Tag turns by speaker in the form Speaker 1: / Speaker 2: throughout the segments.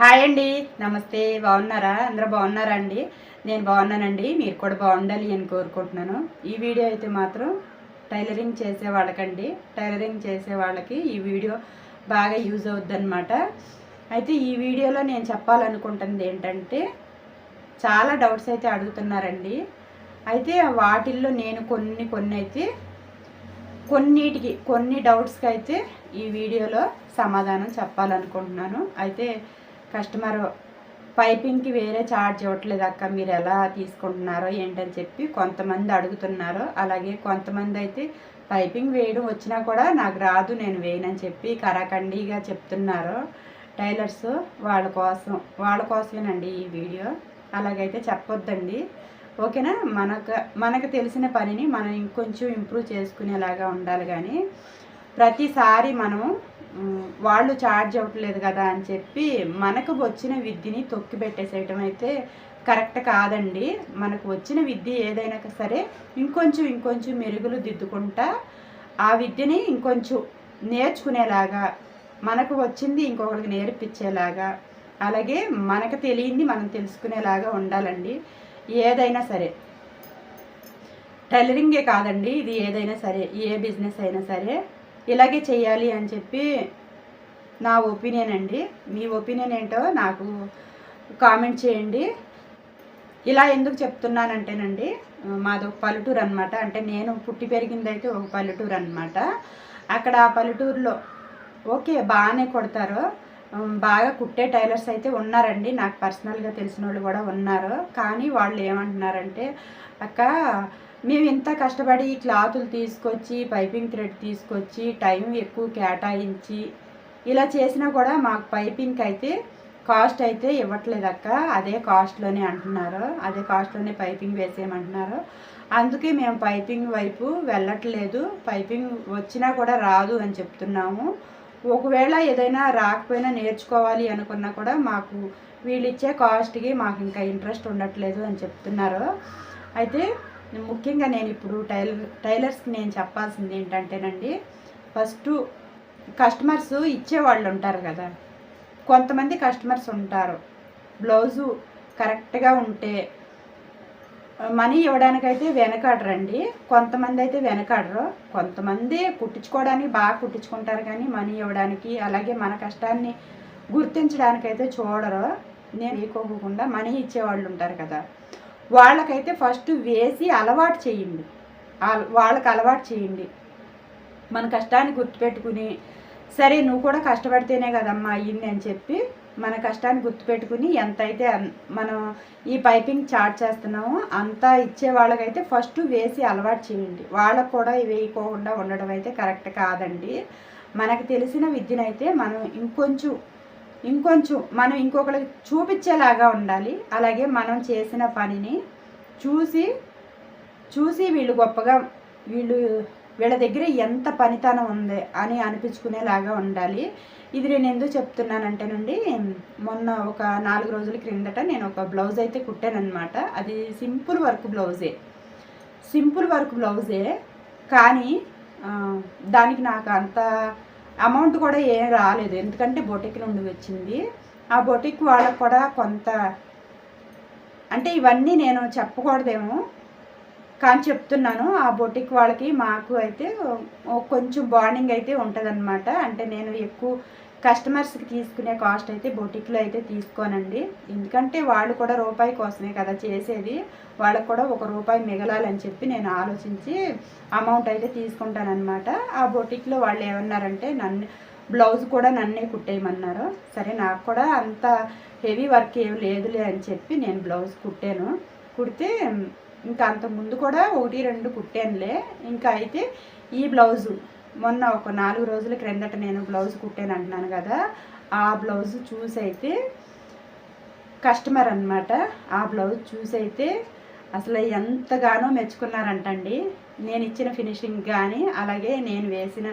Speaker 1: Hi అండి. నమస్తే. బాగున్నారా? అందరూ బాగున్నారా అండి? నేను బాగున్నానండి. మీరు కూడా బాగుండాలి అని కోరుకుంటున్నాను. ఈ వీడియో అయితే మాత్రం టైలరింగ్ చేసే వాళ్ళకండి. టైలరింగ్ చేసే వాళ్ళకి ఈ వీడియో బాగా యూజ్ అవుద్ది అయితే ఈ వీడియోలో నేను చెప్పాలనుకుంటుంది ఏంటంటే చాలా డౌట్స్ అయితే అడుగుతున్నారండి. అయితే వాటిల్లో నేను కొన్ని కొన్ని అయితే కొన్నిటికి కొన్ని డౌట్స్కి అయితే ఈ వీడియోలో సమాధానం చెప్పాలనుకుంటున్నాను. అయితే కస్టమర్ పైపింగ్కి వేరే ఛార్జ్ ఇవ్వట్లేదు అక్క. మీరు ఎలా తీసుకుంటున్నారో ఏంటని చెప్పి కొంతమంది అడుగుతున్నారు. అలాగే కొంతమంది అయితే పైపింగ్ వేయడం వచ్చినా కూడా నాకు రాదు నేను వేయనని చెప్పి కరాఖండిగా చెప్తున్నారు టైలర్స్ వాళ్ళ కోసం. వాళ్ళ కోసమేనండి ఈ వీడియో. అలాగైతే చెప్పొద్దండి. ఓకేనా? మనకు మనకు తెలిసిన పనిని మనం ఇంకొంచెం ఇంప్రూవ్ చేసుకునేలాగా ఉండాలి కానీ ప్రతిసారి మనం వాళ్ళు ఛార్జ్ అవ్వట్లేదు కదా అని చెప్పి మనకు వచ్చిన విద్యని తొక్కి పెట్టేసేయటం అయితే కరెక్ట్ కాదండి. మనకు వచ్చిన విద్య ఏదైనా సరే ఇంకొంచెం ఇంకొంచెం మెరుగులు దిద్దుకుంటా ఆ విద్యని ఇంకొంచెం నేర్చుకునేలాగా మనకు వచ్చింది ఇంకొకరికి నేర్పించేలాగా అలాగే మనకు తెలియంది మనం తెలుసుకునేలాగా ఉండాలండి. ఏదైనా సరే. టైలరింగే కాదండి ఇది ఏదైనా సరే ఏ బిజినెస్ అయినా సరే. ఇలాగే చేయాలి అని చెప్పి నా ఒపీనియన్ అండి. మీ ఒపీనియన్ ఏంటో నాకు కామెంట్ చేయండి. ఇలా ఎందుకు చెప్తున్నానంటేనండి మాది ఒక పల్లెటూరు అనమాట అంటే నేను పుట్టి పెరిగింది అయితే ఒక పల్లెటూరు అనమాట అక్కడ ఆ పల్లెటూరులో ఓకే బాగానే కొడతారు. బాగా కుట్టే టైలర్స్ అయితే ఉన్నారండి. నాకు పర్సనల్గా తెలిసిన వాళ్ళు కూడా ఉన్నారు. కానీ వాళ్ళు ఏమంటున్నారంటే అక్క మేము ఇంత కష్టపడి క్లాతులు తీసుకొచ్చి పైపింగ్ థ్రెడ్ తీసుకొచ్చి టైం ఎక్కువ కేటాయించి ఇలా చేసినా కూడా మాకు పైపింగ్కి అయితే కాస్ట్ అయితే ఇవ్వట్లేదు అక్క. అదే కాస్ట్లోనే అంటున్నారు. అదే కాస్ట్లోనే పైపింగ్ వేసేయమంటున్నారు. అందుకే మేము పైపింగ్ వైపు వెళ్ళట్లేదు. పైపింగ్ వచ్చినా కూడా రాదు అని చెప్తున్నాము. ఒకవేళ ఏదైనా రాకపోయినా నేర్చుకోవాలి అనుకున్నా కూడా మాకు వీళ్ళిచ్చే కాస్ట్కి మాకు ఇంకా ఇంట్రెస్ట్ ఉండట్లేదు అని చెప్తున్నారు. అయితే ముఖ్యంగా నేను ఇప్పుడు టైలర్ టైలర్స్కి నేను చెప్పాల్సింది ఏంటంటేనండి ఫస్ట్ కస్టమర్స్ ఇచ్చేవాళ్ళు ఉంటారు కదా కొంతమంది కస్టమర్స్ ఉంటారు. బ్లౌజు కరెక్ట్గా ఉంటే మనీ ఇవ్వడానికైతే వెనకాడరండి కొంతమంది అయితే వెనకాడరు. కొంతమంది కుట్టించుకోవడానికి బాగా కుట్టించుకుంటారు కానీ మనీ ఇవ్వడానికి అలాగే మన కష్టాన్ని గుర్తించడానికైతే చూడరు. నేను ఏకోకుండా మనీ ఇచ్చేవాళ్ళు ఉంటారు కదా. వాళ్ళకైతే ఫస్ట్ వేసి అలవాటు చేయండి. వాళ్ళకి అలవాటు చేయండి. మన కష్టాన్ని గుర్తుపెట్టుకుని సరే నువ్వు కూడా కష్టపడితేనే కదమ్మా అయ్యింది అని చెప్పి మన కష్టాన్ని గుర్తుపెట్టుకుని ఎంత అయితే అన్- మనం ఈ పైపింగ్ చార్జ్ చేస్తున్నామో అంతా ఇచ్చే వాళ్ళకైతే ఫస్ట్ వేసి అలవాటు చేయండి. వాళ్ళకు కూడా వేయకోకుండా ఉండడం అయితే కరెక్ట్ కాదండి. మనకు తెలిసిన విద్యనైతే మనం ఇంకొంచెం ఇంకొంచెం మనం ఇంకొకరికి చూపించేలాగా ఉండాలి. అలాగే మనం చేసిన పనిని చూసి చూసి వీళ్ళు గొప్పగా వీళ్ళు వీళ్ళ దగ్గర ఎంత పనితనం ఉంది అని అనిపించుకునేలాగా ఉండాలి. ఇది నేను ఎందుకు చెప్తున్నానంటేనండి మొన్న ఒక నాలుగు రోజుల క్రిందట నేను ఒక బ్లౌజ్ అయితే కుట్టానమాట అది సింపుల్ వర్క్ బ్లౌజే. సింపుల్ వర్క్ బ్లౌజే. కానీ దానికి నాకు అంత అమౌంట్ కూడా ఏం రాలేదు. ఎందుకంటే బొటిక్ నుండి వచ్చింది. ఆ బొటిక్ వాళ్ళకు కూడా కొంత అంటే ఇవన్నీ నేను చెప్పకూడదేమో కానీ చెప్తున్నాను. ఆ బొటిక్ వాళ్ళకి మాకు అయితే కొంచెం బాండింగ్ అయితే ఉంటుందన్నమాట. అంటే నేను ఎక్కువ కస్టమర్స్కి తీసుకునే కాస్ట్ అయితే బొటిక్లో అయితే తీసుకోనండి. ఎందుకంటే వాళ్ళు కూడా రూపాయి కోసమే కదా చేసేది. వాళ్ళకు కూడా ఒక రూపాయి మిగలాలని చెప్పి నేను ఆలోచించి అమౌంట్ అయితే తీసుకుంటానమాట ఆ బొటిక్లో వాళ్ళు ఏమన్నారంటే నన్ను బ్లౌజ్ కూడా నన్నే కుట్టేయమన్నారు. సరే నాకు కూడా అంత హెవీ వర్క్ ఏం లేదులే అని చెప్పి నేను బ్లౌజ్ కుట్టాను. కుడితే ఇంకా అంత ముందు కూడా ఒకటి రెండు కుట్టానులే. ఇంకా అయితే ఈ బ్లౌజు మొన్న ఒక నాలుగు రోజుల క్రిందట నేను బ్లౌజ్ కుట్టాను అంటున్నాను కదా ఆ బ్లౌజ్ చూసి అయితే కస్టమర్ అన్నమాట. ఆ బ్లౌజ్ చూసి అయితే అసలు ఎంతగానో మెచ్చుకున్నారంటండి. నేను ఇచ్చిన ఫినిషింగ్ కానీ అలాగే నేను వేసిన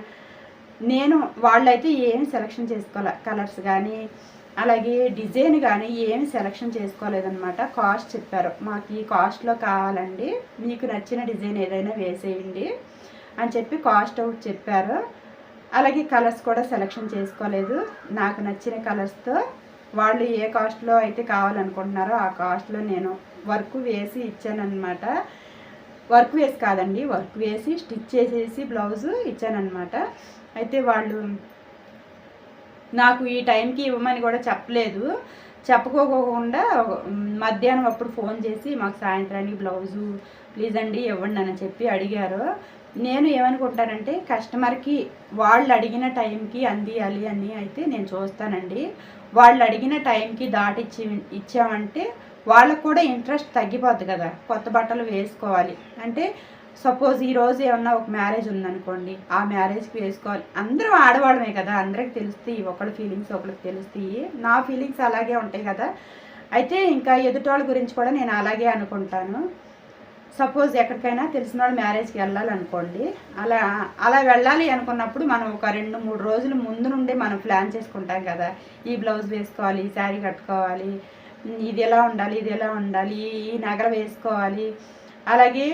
Speaker 1: నేను వాళ్ళైతే ఏమి సెలెక్షన్ చేసుకోలే కలర్స్ కానీ అలాగే డిజైన్ కానీ ఏమి సెలక్షన్ చేసుకోలేదన్నమాట. కాస్ట్ చెప్పారు. మాకు ఈ కాస్ట్లో కావాలండి. మీకు నచ్చిన డిజైన్ ఏదైనా వేసేయండి. అని చెప్పి కాస్ట్ అవుట్ చెప్పారు. అలాగే కలర్స్ కూడా సెలెక్షన్ చేసుకోలేదు. నాకు నచ్చిన కలర్స్తో వాళ్ళు ఏ కాస్ట్లో అయితే కావాలనుకుంటున్నారో ఆ కాస్ట్లో నేను వర్క్ వేసి ఇచ్చానమాట వర్క్ వేసి కాదండి వర్క్ వేసి స్టిచ్ చేసేసి బ్లౌజు ఇచ్చానమాట అయితే వాళ్ళు నాకు ఈ టైంకి ఇవ్వమని కూడా చెప్పలేదు. చెప్పుకోకుండా మధ్యాహ్నం అప్పుడు ఫోన్ చేసి మాకు సాయంత్రానికి బ్లౌజు ప్లీజ్ అండి ఇవ్వండి అని చెప్పి అడిగారు. నేను ఏమనుకుంటానంటే కస్టమర్కి వాళ్ళు అడిగిన టైంకి అందియాలి అని అయితే నేను చూస్తానండి. వాళ్ళు అడిగిన టైంకి దాటిచ్చి ఇచ్చామంటే వాళ్ళకు కూడా ఇంట్రెస్ట్ తగ్గిపోద్ది కదా కొత్త బట్టలు వేసుకోవాలి. అంటే సపోజ్ ఈరోజు ఏమన్నా ఒక మ్యారేజ్ ఉందనుకోండి ఆ మ్యారేజ్కి వేసుకోవాలి. అందరూ ఆడవాళ్ళమే కదా అందరికి తెలుస్తాయి ఒకళ్ళ ఫీలింగ్స్ ఒకరికి తెలుస్తాయి. నా ఫీలింగ్స్ అలాగే ఉంటాయి కదా. అయితే ఇంకా ఎదుటోళ్ళ గురించి కూడా నేను అలాగే అనుకుంటాను. సపోజ్ ఎక్కడికైనా తెలిసిన వాళ్ళు మ్యారేజ్కి వెళ్ళాలనుకోండి అలా అలా వెళ్ళాలి అనుకున్నప్పుడు మనం ఒక రెండు మూడు రోజులు ముందు నుండి మనం ప్లాన్ చేసుకుంటాం కదా ఈ బ్లౌజ్ వేసుకోవాలి ఈ శారీ కట్టుకోవాలి ఇది ఎలా ఉండాలి ఇది ఎలా ఉండాలి ఈ నగర వేసుకోవాలి. అలాగే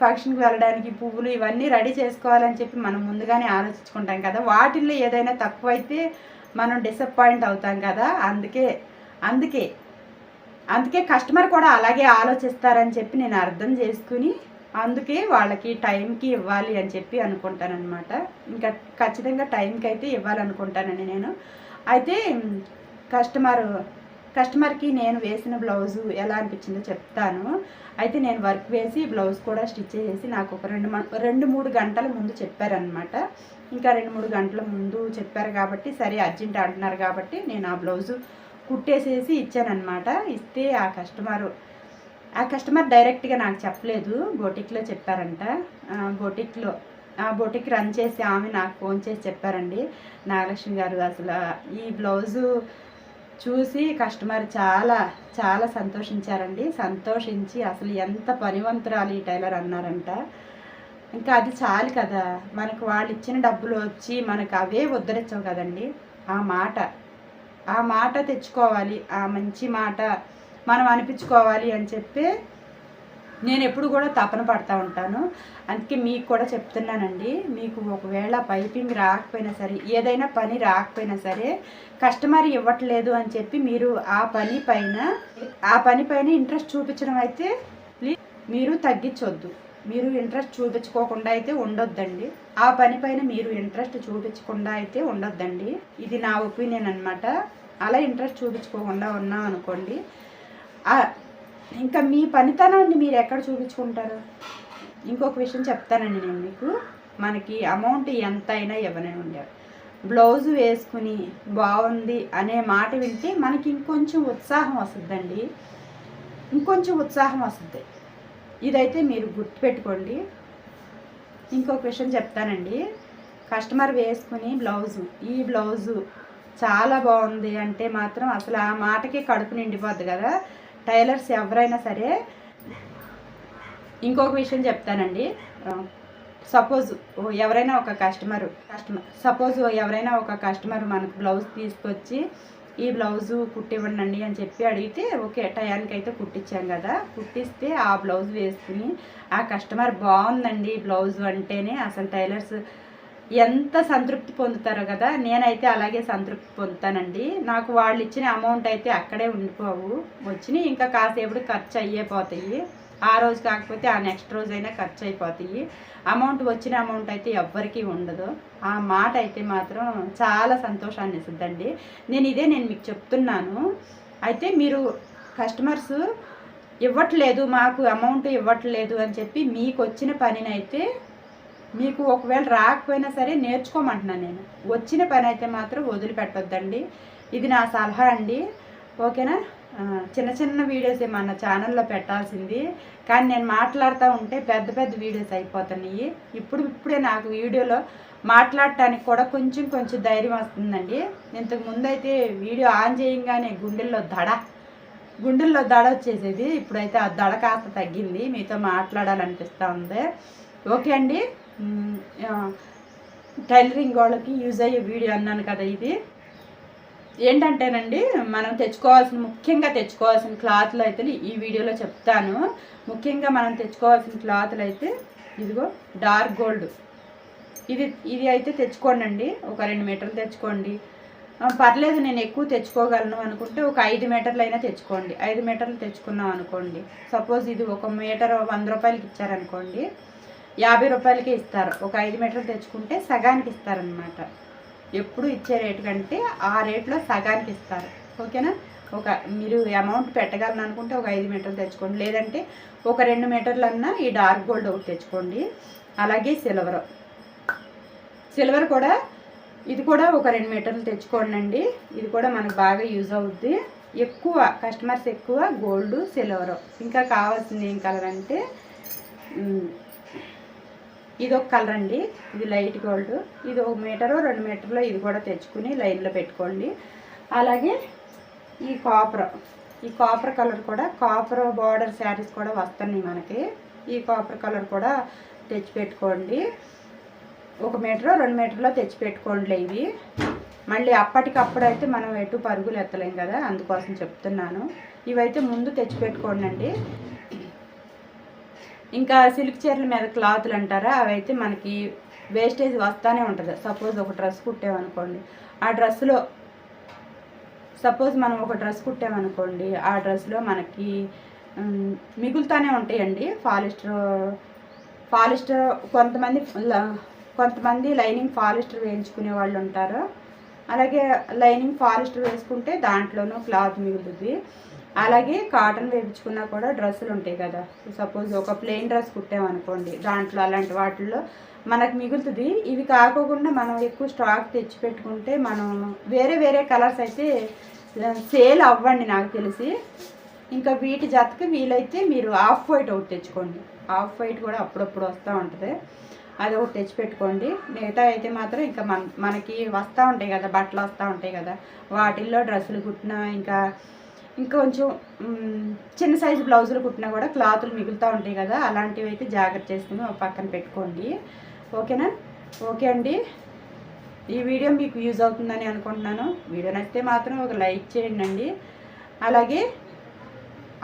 Speaker 1: ఫంక్షన్కి వెళ్ళడానికి పువ్వులు ఇవన్నీ రెడీ చేసుకోవాలని చెప్పి మనం ముందుగానే ఆలోచించుకుంటాం కదా. వాటిల్లో ఏదైనా తక్కువైతే మనం డిసప్పాయింట్ అవుతాం కదా. అందుకే అందుకే అందుకే కస్టమర్ కూడా అలాగే ఆలోచిస్తారని చెప్పి నేను అర్థం చేసుకుని అందుకే వాళ్ళకి టైంకి ఇవ్వాలి అని చెప్పి అనుకుంటానమాట ఇంకా ఖచ్చితంగా టైంకి అయితే ఇవ్వాలనుకుంటానండి నేను. అయితే కస్టమర్ కస్టమర్కి నేను వేసిన బ్లౌజు ఎలా అనిపించిందో చెప్తాను. అయితే నేను వర్క్ వేసి బ్లౌజ్ కూడా స్టిచ్ చేసి నాకు ఒక రెండు రెండు మూడు గంటల ముందు చెప్పారనమాట ఇంకా రెండు మూడు గంటల ముందు చెప్పారు కాబట్టి సరే అర్జెంట్ అంటున్నారు కాబట్టి నేను ఆ బ్లౌజు కుట్టేసేసి ఇచ్చానమాట ఇస్తే ఆ కస్టమరు ఆ కస్టమర్ డైరెక్ట్గా నాకు చెప్పలేదు. బోటిక్లో చెప్పారంట. బోటిక్లో ఆ బోటిక్ రన్ చేసి ఆమె నాకు ఫోన్ చేసి చెప్పారండి. నాగలక్ష్మి గారు అసలు ఈ బ్లౌజు చూసి కస్టమర్ చాలా చాలా సంతోషించారండి. సంతోషించి అసలు ఎంత పనివంతురాలు ఈ టైలర్ అన్నారంట. ఇంకా అది చాలు కదా. మనకు వాళ్ళు ఇచ్చిన డబ్బులు వచ్చి మనకు అవే ఉద్ధరించవు కదండి. ఆ మాట ఆ మాట తెచ్చుకోవాలి ఆ మంచి మాట మనం అనిపించుకోవాలి అని చెప్పి నేను ఎప్పుడు కూడా తపన పడతా ఉంటాను. అందుకే మీకు కూడా చెప్తున్నానండి మీకు ఒకవేళ పైపింగ్ రాకపోయినా సరే ఏదైనా పని రాకపోయినా సరే కస్టమర్ ఇవ్వట్లేదు అని చెప్పి మీరు ఆ పని పైన ఆ పని పైన ఇంట్రెస్ట్ చూపించడం అయితే మీరు తగ్గించొద్దు. మీరు ఇంట్రెస్ట్ చూపించుకోకుండా అయితే ఉండొద్దండి. ఆ పనిపైన మీరు ఇంట్రెస్ట్ చూపించకుండా అయితే ఉండొద్దండి. ఇది నా ఒపీనియన్ అనమాట అలా ఇంట్రెస్ట్ చూపించుకోకుండా ఉన్నాం అనుకోండి. ఇంకా మీ పనితనాన్ని మీరు ఎక్కడ చూపించుకుంటారు? ఇంకొక విషయం చెప్తానండి నేను మీకు. మనకి అమౌంట్ ఎంత అయినా ఇవ్వనే ఉండేవి బ్లౌజ్ వేసుకుని బాగుంది అనే మాట వింటే మనకి ఇంకొంచెం ఉత్సాహం వస్తుందండి. ఇంకొంచెం ఉత్సాహం వస్తుంది. ఇదైతే మీరు గుర్తుపెట్టుకోండి. ఇంకొక విషయం చెప్తానండి. కస్టమర్ వేసుకుని బ్లౌజు. ఈ బ్లౌజు చాలా బాగుంది అంటే మాత్రం అసలు ఆ మాటకి కడుపు నిండిపోద్ది కదా. టైలర్స్ ఎవరైనా సరే ఇంకొక విషయం చెప్తానండి. సపోజ్ ఎవరైనా ఒక కస్టమర్ కస్టమర్ సపోజ్ ఎవరైనా ఒక కస్టమర్ మనకు బ్లౌజ్ తీసుకొచ్చి ఈ బ్లౌజు కుట్టివ్వండి అని చెప్పి అడిగితే ఓకే టయానికి అయితే కుట్టించాం కదా. కుట్టిస్తే ఆ బ్లౌజ్ వేసుకుని ఆ కస్టమర్ బాగుందండి బ్లౌజ్ అంటేనే అసలు టైలర్స్ ఎంత సంతృప్తి పొందుతారో కదా నేనైతే అలాగే సంతృప్తి పొందుతానండి. నాకు వాళ్ళు ఇచ్చిన అమౌంట్ అయితే అక్కడే ఉండిపోవు. వచ్చినాయి ఇంకా కాసేపు ఖర్చు అయ్యే పోతాయి. ఆ రోజు కాకపోతే ఆ నెక్స్ట్ రోజు అయినా ఖర్చు అయిపోతాయి అమౌంట్ వచ్చిన అమౌంట్ అయితే ఎవ్వరికీ ఉండదు. ఆ మాట అయితే మాత్రం చాలా సంతోషాన్ని ఇస్తుందండి. నేను ఇదే నేను మీకు చెప్తున్నాను. అయితే మీరు కస్టమర్స్ ఇవ్వట్లేదు మాకు అమౌంట్ ఇవ్వట్లేదు అని చెప్పి మీకు వచ్చిన పనినైతే మీకు ఒకవేళ రాకపోయినా సరే నేర్చుకోమంటున్నాను నేను. వచ్చిన పని అయితే మాత్రం వదిలిపెట్టొద్దండి. ఇది నా సలహా అండి. ఓకేనా? చిన్న చిన్న వీడియోస్ మన ఛానల్లో పెట్టాల్సింది. కానీ నేను మాట్లాడుతూ ఉంటే పెద్ద పెద్ద వీడియోస్ అయిపోతున్నాయి. ఇప్పుడు ఇప్పుడే నాకు వీడియోలో మాట్లాడటానికి కూడా కొంచెం కొంచెం ధైర్యం వస్తుందండి. ఇంతకు ముందు అయితే వీడియో ఆన్ చేయంగానే గుండెల్లో దడ గుండెల్లో దడ వచ్చేసేది. ఇప్పుడైతే ఆ దడ కాస్త తగ్గింది. మీతో మాట్లాడాలనిపిస్తూ ఉంది. ఓకే అండి. టైలరింగ్ వాళ్ళకి యూజ్ అయ్యే వీడియో అన్నాను కదా ఇది. ఏంటంటేనండి మనం తెచ్చుకోవాల్సిన ముఖ్యంగా తెచ్చుకోవాల్సిన క్లాత్లు అయితే ఈ వీడియోలో చెప్తాను. ముఖ్యంగా మనం తెచ్చుకోవాల్సిన క్లాత్లు అయితే ఇదిగో డార్క్ గోల్డ్. ఇది ఇది అయితే తెచ్చుకోండి ఒక రెండు మీటర్లు తెచ్చుకోండి. పర్లేదు నేను ఎక్కువ తెచ్చుకోగలను అనుకుంటే ఒక ఐదు మీటర్లు అయినా తెచ్చుకోండి. ఐదు మీటర్లు తెచ్చుకున్నాం అనుకోండి. సపోజ్ ఇది ఒక మీటర్ వంద రూపాయలకి ఇచ్చారనుకోండి యాభై రూపాయలకే ఇస్తారు. ఒక ఐదు మీటర్లు తెచ్చుకుంటే సగానికి ఇస్తారనమాట ఎప్పుడు ఇచ్చే రేటు కంటే ఆ రేట్లో సగానికి ఇస్తారు. ఓకేనా? ఒక మీరు అమౌంట్ పెట్టగలను అనుకుంటే ఒక ఐదు మీటర్లు తెచ్చుకోండి. లేదంటే ఒక రెండు మీటర్లన్నా ఈ డార్క్ గోల్డ్ ఒకటి తెచ్చుకోండి. అలాగే సిల్వర్ సిల్వర్ కూడా ఇది కూడా ఒక రెండు మీటర్లు తెచ్చుకోండి అండి ఇది కూడా మనకు బాగా యూజ్ అవుద్ది. ఎక్కువ కస్టమర్స్ ఎక్కువ గోల్డ్ సిల్వర్ ఇంకా కావాల్సింది ఏం కలర్ అంటే ఇది ఒక కలర్ అండి. ఇది లైట్ గోల్డ్. ఇది ఒక మీటరు రెండు మీటర్లో ఇది కూడా తెచ్చుకుని లైన్లో పెట్టుకోండి. అలాగే ఈ కాపర్ ఈ కాపర్ కలర్ కూడా కాపర్ బార్డర్ శారీస్ కూడా వస్తున్నాయి మనకి. ఈ కాపర్ కలర్ కూడా తెచ్చి పెట్టుకోండి. ఒక మీటరు రెండు మీటర్లో తెచ్చి పెట్టుకోండి ఇవి. మళ్ళీ అప్పటికప్పుడు అయితే మనం ఎటు పరుగులు ఎత్తలేం కదా అందుకోసం చెప్తున్నాను. ఇవైతే ముందు తెచ్చిపెట్టుకోండి అండి ఇంకా సిల్క్ చీరల మీద క్లాతులు అంటారా? అవైతే మనకి వేస్టేజ్ వస్తానే ఉంటుంది. సపోజ్ ఒక డ్రెస్ కుట్టామనుకోండి. ఆ డ్రెస్సులో సపోజ్ మనం ఒక డ్రెస్ కుట్టామనుకోండి ఆ డ్రెస్లో మనకి మిగులుతూనే మిగులుతానే ఉంటాయండి. ఫాలిస్టర్ ఫాలిస్టర్ కొంతమంది కొంతమంది లైనింగ్ ఫాలిస్టర్ వేయించుకునే వాళ్ళు ఉంటారు. అలాగే లైనింగ్ ఫాలిస్టర్ వేసుకుంటే దాంట్లోనూ క్లాత్ మిగులుతుంది అలాగే కాటన్ వేయించుకున్నా కూడా డ్రెస్సులు ఉంటాయి కదా. సపోజ్ ఒక ప్లెయిన్ డ్రెస్ కుట్టామనుకోండి దాంట్లో అలాంటి వాటిల్లో మనకు మిగులుతుంది. ఇవి కాకోకుండా మనం ఎక్కువ స్టాక్ తెచ్చి పెట్టుకుంటే మనం వేరే వేరే కలర్స్ అయితే సేల్ అవ్వండి నాకు తెలిసి. ఇంకా వీటి జతకి వీలైతే మీరు ఆఫ్ వైట్ ఒకటి తెచ్చుకోండి. ఆఫ్ వైట్ కూడా అప్పుడప్పుడు వస్తూ ఉంటుంది. అది ఒకటి తెచ్చి పెట్టుకోండి. మిగతా అయితే మాత్రం ఇంకా మన మనకి వస్తూ ఉంటాయి కదా బట్టలు వస్తూ ఉంటాయి కదా. వాటిల్లో డ్రెస్సులు కుట్టినా ఇంకా ఇంకొంచెం చిన్న సైజు బ్లౌజులు కుట్టినా కూడా క్లాతులు మిగులుతూ ఉంటాయి కదా అలాంటివి అయితే జాగ్రత్త చేసుకుని ఒక పక్కన పెట్టుకోండి. ఓకేనా? ఓకే అండి. ఈ వీడియో మీకు యూజ్ అవుతుందని అనుకుంటున్నాను. వీడియో నచ్చితే మాత్రం ఒక లైక్ చేయండి అండి. అలాగే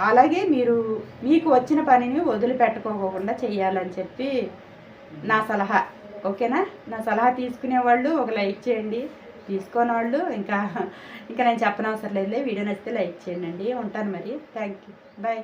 Speaker 1: అలాగే మీరు మీకు వచ్చిన పనిని వదిలిపెట్టుకోకుండా చేయాలని చెప్పి నా సలహా. ఓకేనా? నా సలహా తీసుకునే వాళ్ళు ఒక లైక్ చేయండి. తీసుకోని వాళ్ళు ఇంకా ఇంకా నేను చెప్పనవసరం లేదులే. వీడియో నచ్చితే లైక్ చేయండి. ఉంటాను మరి. Thank you bye.